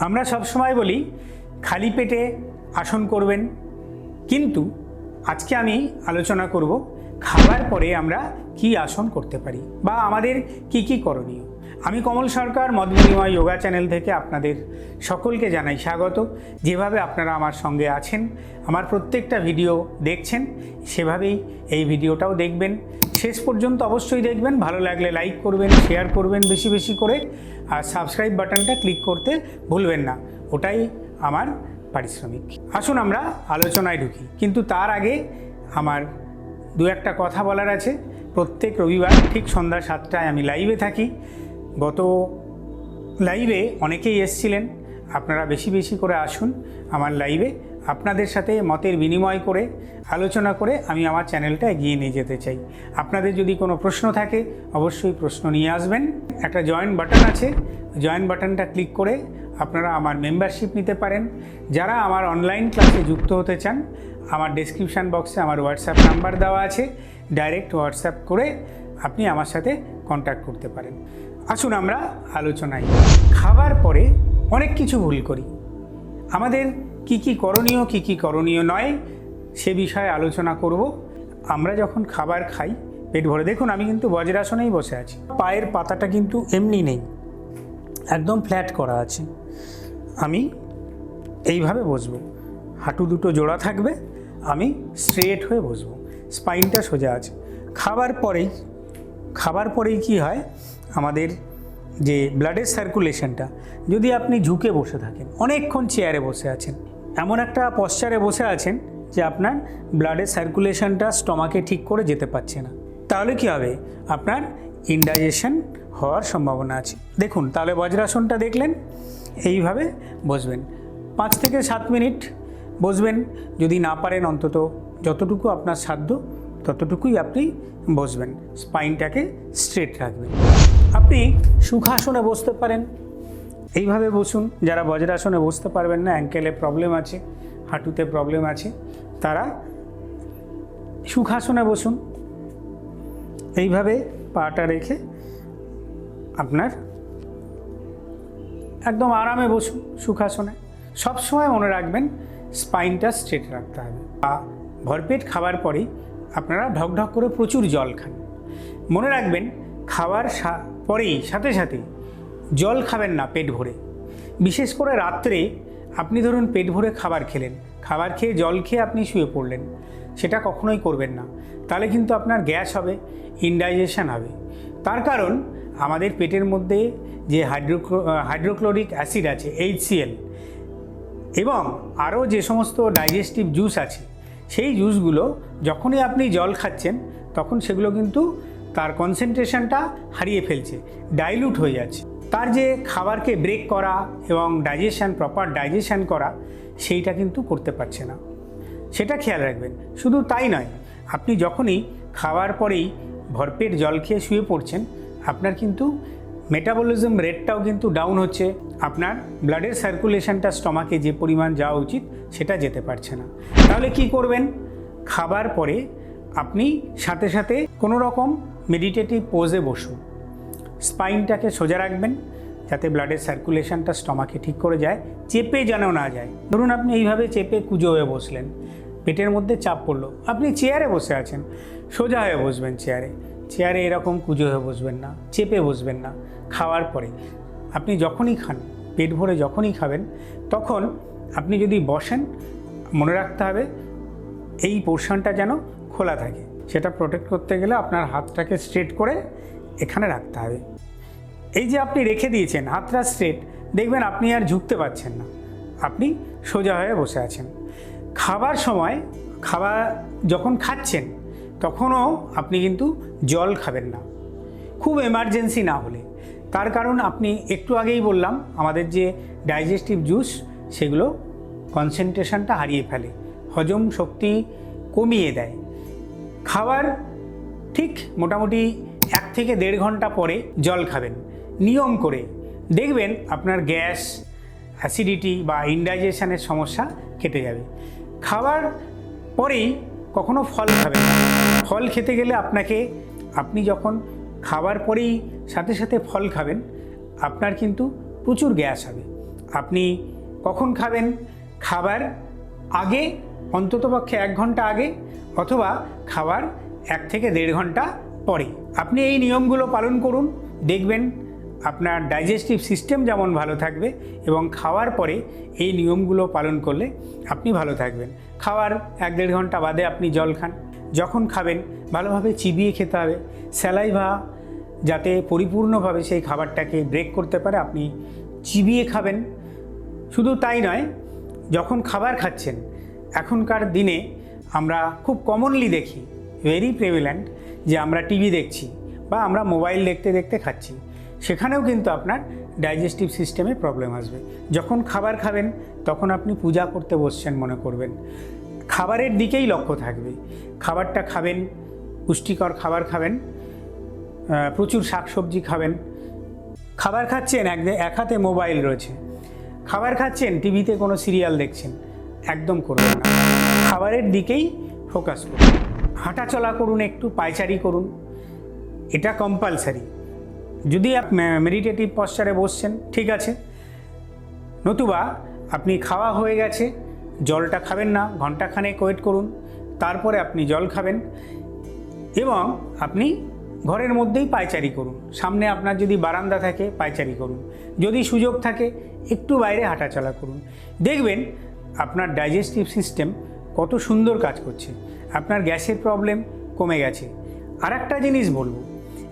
আমরা সবসময় বলি, খালি পেটে আসন করবেন। কিন্তু আজকে আমি আলোচনা করব খাবার পরে আমরা কি আসন করতে পারি বা আমাদের কি কি করণীয়। আমি কমল সরকার, মদ বিনিময় যোগা চ্যানেল থেকে আপনাদের সকলকে জানাই স্বাগত। যেভাবে আপনারা আমার সঙ্গে আছেন, আমার প্রত্যেকটা ভিডিও দেখছেন, সেভাবেই এই ভিডিওটাও দেখবেন। শেষ পর্যন্ত অবশ্যই দেখবেন। ভালো লাগলে লাইক করবেন শেয়ার করবেন বেশি বেশি করে। আর সাবস্ক্রাইব বাটনটা ক্লিক করতে ভুলবেন না। ওটাই আমার পারিশ্রমিক। আসুন আমরা আলোচনায় ঢুকি। কিন্তু তার আগে আমার দু একটা কথা বলার আছে। প্রত্যেক রবিবার ঠিক সন্ধ্যা সাতটায় আমি লাইভে থাকি। গত লাইভে অনেকেই এসছিলেন। আপনারা বেশি বেশি করে আসুন আমার লাইভে আপনাদের সাথে মতের বিনিময় করে, আলোচনা করে আমি আমার চ্যানেলটা এগিয়ে নিয়ে যেতে চাই। আপনাদের যদি কোনো প্রশ্ন থাকে, অবশ্যই প্রশ্ন নিয়ে আসবেন। একটা জয়েন বাটন আছে। জয়েন বাটনটা ক্লিক করে আপনারা আমার মেম্বারশিপ নিতে পারেন। যারা আমার অনলাইন ক্লাসে যুক্ত হতে চান, আমার ডেসক্রিপশান বক্সে আমার হোয়াটসঅ্যাপ নাম্বার দেওয়া আছে। ডাইরেক্ট হোয়াটসঅ্যাপ করে আপনি আমার সাথে কন্ট্যাক্ট করতে পারেন। আসুন আমরা আলোচনায়। খাবার পরে অনেক কিছু ভুল করি। আমাদের কি কি করণীয়, কি কি করণীয় নয়, সে বিষয়ে আলোচনা করব। আমরা যখন খাবার খাই, পেট ভরে, দেখুন আমি কিন্তু বজ্রাসনেই বসে আছি। পায়ের পাতাটা কিন্তু এমনি নেই, একদম ফ্ল্যাট করা আছে। আমি এইভাবে বসবো। হাঁটু দুটো জোড়া থাকবে, আমি স্ট্রেট হয়ে বসবো। স্পাইনটা সোজা আছে। খাবার পরেই খাবার পরেই কি হয়, আমাদের যে ব্লাডের সার্কুলেশনটা, যদি আপনি ঝুঁকে বসে থাকেন, অনেকক্ষণ চেয়ারে বসে আছেন এমন একটা পশ্চারে বসে আছেন যে আপনার ব্লাডের সার্কুলেশনটা স্টমাকে ঠিক করে যেতে পারছে না। তাহলে কি হবে? আপনার ইনডাইজেশন হওয়ার সম্ভাবনা আছে। দেখুন, তাহলে বজ্রাসনটা দেখলেন, এইভাবে বসবেন। পাঁচ থেকে সাত মিনিট বসবেন, যদি না পারেন অন্তত যতটুকু আপনার সাধ্য, ততটুকুই আপনি বসবেন। স্পাইনটাকে স্ট্রেট রাখবেন। আপনি সুখাসনে বসতে পারেন। এইভাবে বসুন, যারা বজ্রাসনে বসতে পারবেন না অ্যাঙ্কেলে প্রবলেম আছে, হাঁটুতে প্রবলেম আছে, তারা সুখাসনে বসুন। এইভাবে পাটা রেখে আপনার একদম আরামে বসুন সুখাসনে। সবসময় মনে রাখবেন স্পাইনটা স্ট্রেট রাখতে হবে। বা ভরপেট খাবার পরেই আপনারা ঢকঢক করে প্রচুর জল খান। মনে রাখবেন সা- পরেই, সাথে সাথে জল খাবেন না পেট ভরে। বিশেষ করে রাত্রে আপনি ধরুন পেট ভরে খাবার খেলেন, খাবার খেয়ে জল খেয়ে আপনি শুয়ে পড়লেন, সেটা কখনোই করবেন না। তাহলে কিন্তু আপনার গ্যাস হবে, ইনডাইজেশন হবে। তার কারণ আমাদের পেটের মধ্যে যে হাইড্রো হাইড্রোক্লোরিক অ্যাসিড আছে এইচসিএল এবং আরও যে সমস্ত ডাইজেস্টিভ জুস আছে, সেই জুসগুলো যখনই আপনি জল খাচ্ছেন, তখন সেগুলো কিন্তু তার কনসেন্ট্রেশনটা হারিয়ে ফেলছে, ডাইলুট হয়ে যাচ্ছে। তার যে খাবারকে ব্রেক করা এবং ডাইজেশন প্রপার ডাইজেশান করা, সেইটা কিন্তু করতে পারছে না। সেটা খেয়াল রাখবেন। শুধু তাই নয়, আপনি যখনই খাওয়ার পরেই ভরপেট জল খেয়ে শুয়ে পড়ছেন, আপনার কিন্তু মেটাবলিজম রেটটাও কিন্তু ডাউন হচ্ছে। আপনার ব্লাডের সার্কুলেশনটা স্টমাকে যে পরিমাণ যাওয়া উচিত, সেটা যেতে পারছে না। তাহলে কি করবেন? খাবার পরে আপনি সাথে সাথে কোনো রকম মেডিটেটিভ পোজে বসুন। স্পাইনটাকে সোজা রাখবেন, যাতে ব্লাডের সার্কুলেশনটা স্টমাকে ঠিক করে যায়, চেপে যেন না যায়। ধরুন আপনি এইভাবে চেপে কুজো হয়ে বসলেন, পেটের মধ্যে চাপ পড়ল, আপনি চেয়ারে বসে আছেন, সোজা হয়ে বসবেন চেয়ারে। চেয়ারে এরকম কুজো হয়ে বসবেন না, চেপে বসবেন না, খাওয়ার পরে। আপনি যখনই খান, পেট ভরে যখনই খাবেন, তখন আপনি যদি বসেন, মনে রাখতে হবে, এই পোর্শনটা যেন খোলা থাকে। সেটা প্রোটেক্ট করতে গেলে আপনার হাতটাকে স্ট্রেট করে এখানে রাখতে হবে। এই যে আপনি রেখে দিয়েছেন হাতটা স্ট্রেট দেখবেন আপনি আর ঝুঁকতে পারছেন না। আপনি সোজা হয়ে বসে আছেন। খাবার সময়, খাবার যখন খাচ্ছেন, তখনও আপনি কিন্তু জল খাবেন না। খুব এমার্জেন্সি না হলে। তার কারণ আপনি একটু আগেই বললাম, আমাদের যে ডাইজেস্টিভ জুস সেগুলো কনসেন্ট্রেশনটা হারিয়ে ফেলে। হজম শক্তি কমিয়ে দেয়। খাবার ঠিক মোটামুটি এক থেকে দেড় ঘণ্টা পরে জল খাবেন। নিয়ম করে দেখবেন আপনার গ্যাস অ্যাসিডিটি বা ইনডাইজেশনের সমস্যা কেটে যাবে। খাবার পরেই কখনো ফল খাবেন ফল খেতে গেলে আপনাকে, আপনি যখন খাবার পরেই সাথে সাথে ফল খাবেন, আপনার কিন্তু প্রচুর গ্যাস হবে। আপনি কখন খাবেন? খাবার আগে, অন্ততপক্ষে এক ঘণ্টা আগে অথবা খাবার এক থেকে দেড় ঘণ্টা পরে। আপনি এই নিয়মগুলো পালন করুন, দেখবেন আপনার ডাইজেস্টিভ সিস্টেম যেমন ভালো থাকবে এবং খাওয়ার পরে এই নিয়মগুলো পালন করলে আপনি ভালো থাকবেন। খাওয়ার এক দেড় ঘণ্টা বাদে আপনি জল খান। যখন খাবেন, ভালোভাবে চিবিয়ে খেতে হবে। স্যালাইভা যাতে পরিপূর্ণভাবে সেই খাবারটাকে ব্রেক করতে পারে, আপনি চিবিয়ে খাবেন। শুধু তাই নয়, যখন খাবার খাচ্ছেন, এখনকার দিনে আমরা খুব কমনলি দেখি ভেরি প্রেভিল্যান্ট যে আমরা টিভি দেখছি বা আমরা মোবাইল দেখতে দেখতে খাচ্ছি। সেখানেও কিন্তু আপনার ডাইজেস্টিভ সিস্টেমে প্রবলেম আসবে। যখন খাবার খাবেন, তখন আপনি পূজা করতে বসছেন মনে করবেন। খাবারের দিকেই লক্ষ্য থাকবে। খাবারটা খাবেন, পুষ্টিকর খাবার খাবেন প্রচুর শাকসবজি খাবেন। খাবার খাচ্ছেন, এক এক হাতে মোবাইল রয়েছে। খাবার খাচ্ছেন, টিভিতে কোনো সিরিয়াল দেখছেন, একদম করবেন না। খাবারের দিকেই ফোকাস করুন। হাঁটা চলা করুন, একটু পায়চারি করুন। এটা কম্পালসারি যদি আপনি মেডিটেটিভ পশ্চারে বসছেন, ঠিক আছে। নতুবা আপনি খাওয়া হয়ে গেছে, জলটা খাবেন না ঘন্টাখানেক ওয়েট করুন, তারপরে আপনি জল খাবেন এবং আপনি ঘরের মধ্যেই পায়চারি করুন। সামনে আপনার যদি বারান্দা থাকে, পায়চারি করুন। যদি সুযোগ থাকে, একটু বাইরে হাঁটাচলা করুন। দেখবেন আপনার ডাইজেস্টিভ সিস্টেম কত সুন্দর কাজ করছে। আপনার গ্যাসের প্রবলেম কমে গেছে। আর একটা জিনিস বলব,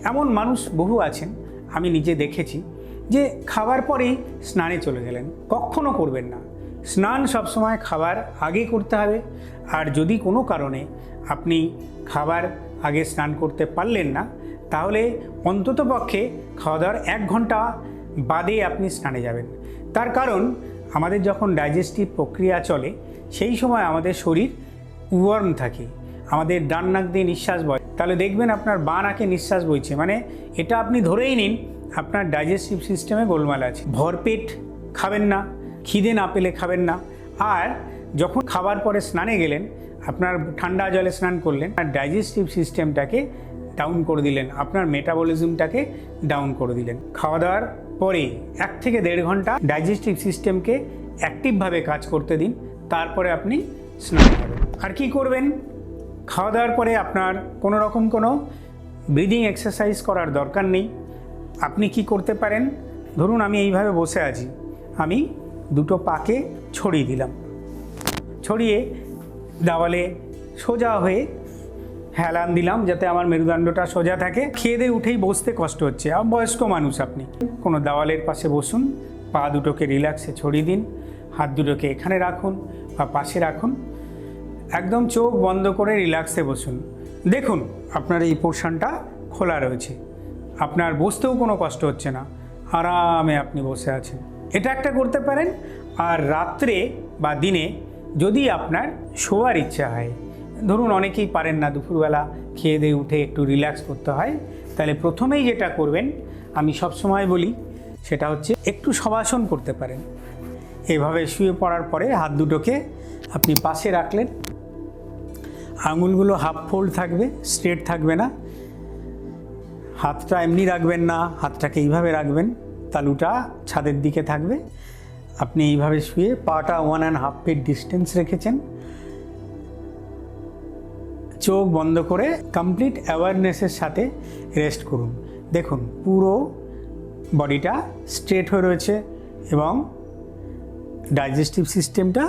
এমন মানুষ বহু আছেন আমি নিজে দেখেছি যে খাবার পরেই স্নানে চলে গেলেন। কখনো করবেন না। স্নান সবসময় খাবার আগে করতে হবে। আর যদি কোনো কারণে আপনি খাবার আগে স্নান করতে পারলেন না, তাহলে অন্ততপক্ষে খাওয়া দাওয়ার এক ঘণ্টা বাদে আপনি স্নানে যাবেন। তার কারণ, আমাদের যখন ডাইজেস্টিভ প্রক্রিয়া চলে, সেই সময় আমাদের শরীর ওয়ার্ম থাকে। আমাদের ডান নাক দিয়ে নিঃশ্বাস বয়। তাহলে দেখবেন আপনার বাঁ নাকে নিঃশ্বাস বইছে। মানে এটা আপনি ধরেই নিন, আপনার ডাইজেস্টিভ সিস্টেমে গোলমাল আছে। ভরপেট খাবেন না, খিদে না পেলে খাবেন না। আর যখন খাবার পরে স্নানে গেলেন, আপনার ঠান্ডা জলে স্নান করলেন আর ডাইজেস্টিভ সিস্টেমটাকে ডাউন করে দিলেন, আপনার মেটাবলিজমটাকে ডাউন করে দিলেন। খাওয়া দাওয়ার পরে এক থেকে দেড় ঘণ্টা ডাইজেস্টিভ সিস্টেমকে অ্যাক্টিভভাবে কাজ করতে দিন, তারপরে আপনি স্নান করবেন। আর কি করবেন? খাওয়া দাওয়ার পরে আপনার কোনো রকম কোনো ব্রিদিং এক্সারসাইজ করার দরকার নেই। আপনি কি করতে পারেন? ধরুন আমি এইভাবে বসে আছি। আমি দুটো পাকে ছড়িয়ে দিলাম। ছড়িয়ে দেওয়ালে সোজা হয়ে হেলান দিলাম যাতে আমার মেরুদণ্ডটা সোজা থাকে। খেয়ে দিয়ে উঠেই বসতে কষ্ট হচ্ছে। আর বয়স্ক মানুষ আপনি। কোনো দেওয়ালের পাশে বসুন, পা দুটোকে রিল্যাক্সে ছড়িয়ে দিন, হাত দুটোকে এখানে রাখুন বা পাশে রাখুন। একদম চোখ বন্ধ করে রিল্যাক্সে বসুন। দেখুন, আপনার এই পোর্শনটা খোলা রয়েছে। আপনার বসতেও কোনো কষ্ট হচ্ছে না। আরামে আপনি বসে আছেন। এটা একটা করতে পারেন, আর রাত্রে বা দিনে যদি আপনার শোয়ার ইচ্ছা হয়, ধরুন অনেকেই পারেন না দুপুরবেলা খেয়ে দিয়ে উঠে একটু রিল্যাক্স করতে হয়, তাহলে প্রথমেই যেটা করবেন, আমি সব সময় বলি, সেটা হচ্ছে একটু সবাসন করতে পারেন। এভাবে শুয়ে পড়ার পরে হাত দুটোকে আপনি পাশে রাখলেন আঙুলগুলো হাফ ফোল্ড থাকবে স্ট্রেট থাকবে না। হাতটা এমনি রাখবেন না, হাতটাকে এইভাবে রাখবেন, তালুটা ছাদের দিকে থাকবে। আপনি এইভাবে শুয়ে পাটা one and half feet distance রেখেছেন। চোখ বন্ধ করে কমপ্লিট অ্যাওয়ারনেসের সাথে রেস্ট করুন। দেখুন, পুরো বডিটা স্ট্রেট হয়ে রয়েছে এবং ডাইজেস্টিভ সিস্টেমটা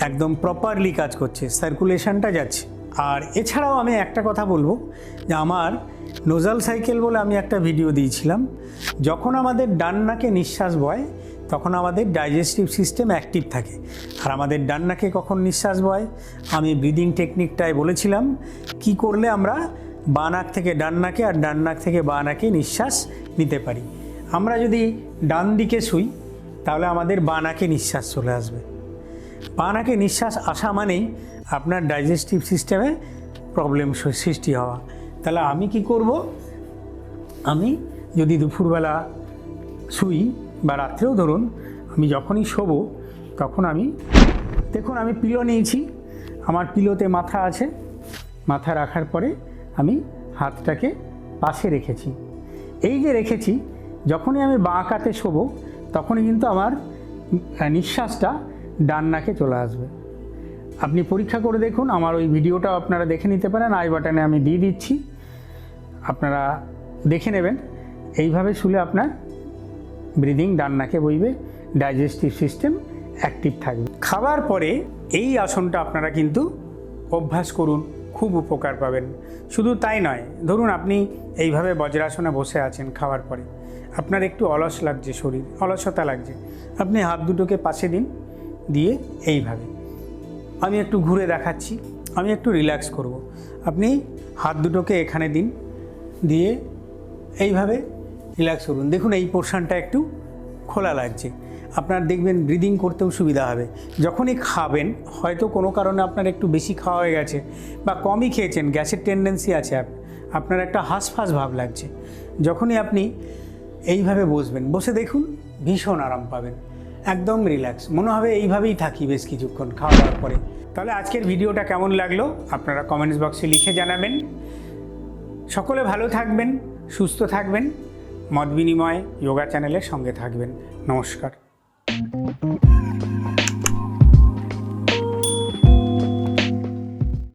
একদম প্রপারলি কাজ করছে সার্কুলেশনটা যাচ্ছে। আর এছাড়াও আমি একটা কথা বলব, যে আমার নোজাল সাইকেল বলে আমি একটা ভিডিও দিয়েছিলাম। যখন আমাদের ডান নাকে নিঃশ্বাস বয়, তখন আমাদের ডাইজেস্টিভ সিস্টেম অ্যাক্টিভ থাকে। আর আমাদের ডান নাকে কখন নিঃশ্বাস বয়, আমি ব্রিদিং টেকনিকটায় বলেছিলাম, কি করলে আমরা বাঁ নাক থেকে ডান নাকে আর ডান নাক থেকে বাঁ নাকে নিঃশ্বাস নিতে পারি। আমরা যদি ডান দিকে শুই, তাহলে আমাদের বাঁ নাকে নিঃশ্বাস চলে আসবে। পা নাকে নিঃশ্বাস আসা মানেই আপনার ডাইজেস্টিভ সিস্টেমে প্রবলেম সৃষ্টি হওয়া। তাহলে আমি কি করব? আমি যদি দুপুরবেলা শুই বা রাত্রেও ধরুন আমি যখনই শোবো তখন আমি, দেখুন আমি পিলো নিয়েছি, আমার পিলোতে মাথা আছে। মাথা রাখার পরে আমি হাতটাকে পাশে রেখেছি। এই যে রেখেছি, যখনই আমি বাঁ কাতে শোবো তখনই কিন্তু আমার নিঃশ্বাসটা ডান নাকে চলে আসবে। আপনি পরীক্ষা করে দেখুন, আমার ওই ভিডিওটাও আপনারা দেখে নিতে পারেন, আই বাটনে আমি দিয়ে দিচ্ছি। আপনারা দেখে নেবেন, এইভাবে শুলে আপনার ব্রিদিং ডান নাকে বইবে, ডাইজেস্টিভ সিস্টেম অ্যাক্টিভ থাকবে। খাবার পরে এই আসনটা আপনারা কিন্তু অভ্যাস করুন, খুব উপকার পাবেন। শুধু তাই নয়, ধরুন আপনি এইভাবে বজ্রাসনে বসে আছেন খাওয়ার পরে। আপনার একটু অলস লাগছে শরীর, অলসতা লাগছে। আপনি হাত দুটোকে পাশে দিন দিয়ে এইভাবে। আমি একটু ঘুরে দেখাচ্ছি, আমি একটু রিল্যাক্স করব। আপনি হাত দুটোকে এখানে দিন, দিয়ে এইভাবে রিল্যাক্স করুন। দেখুন এই পোর্শনটা একটু খোলা লাগছে। আপনার দেখবেন ব্রিদিং করতেও সুবিধা হবে। যখনই খাবেন, হয়তো কোনো কারণে আপনার একটু বেশি খাওয়া হয়ে গেছে বা কমই খেয়েছেন, গ্যাসের টেন্ডেন্সি আছে আপনার একটা হাঁসফাঁস ভাব লাগছে। যখনই আপনি এইভাবে বসবেন, বসে দেখুন ভীষণ আরাম পাবেন। একদম রিল্যাক্স মনে হবে এইভাবেই থাকি বেশ কিছুক্ষণ খাওয়া দাওয়ার পরে। তাহলে আজকের ভিডিওটা কেমন লাগল? আপনারা কমেন্টস বক্সে লিখে জানাবেন। সকলে ভালো থাকবেন, সুস্থ থাকবেন। মত বিনিময় যোগা চ্যানেলের সঙ্গে থাকবেন। নমস্কার।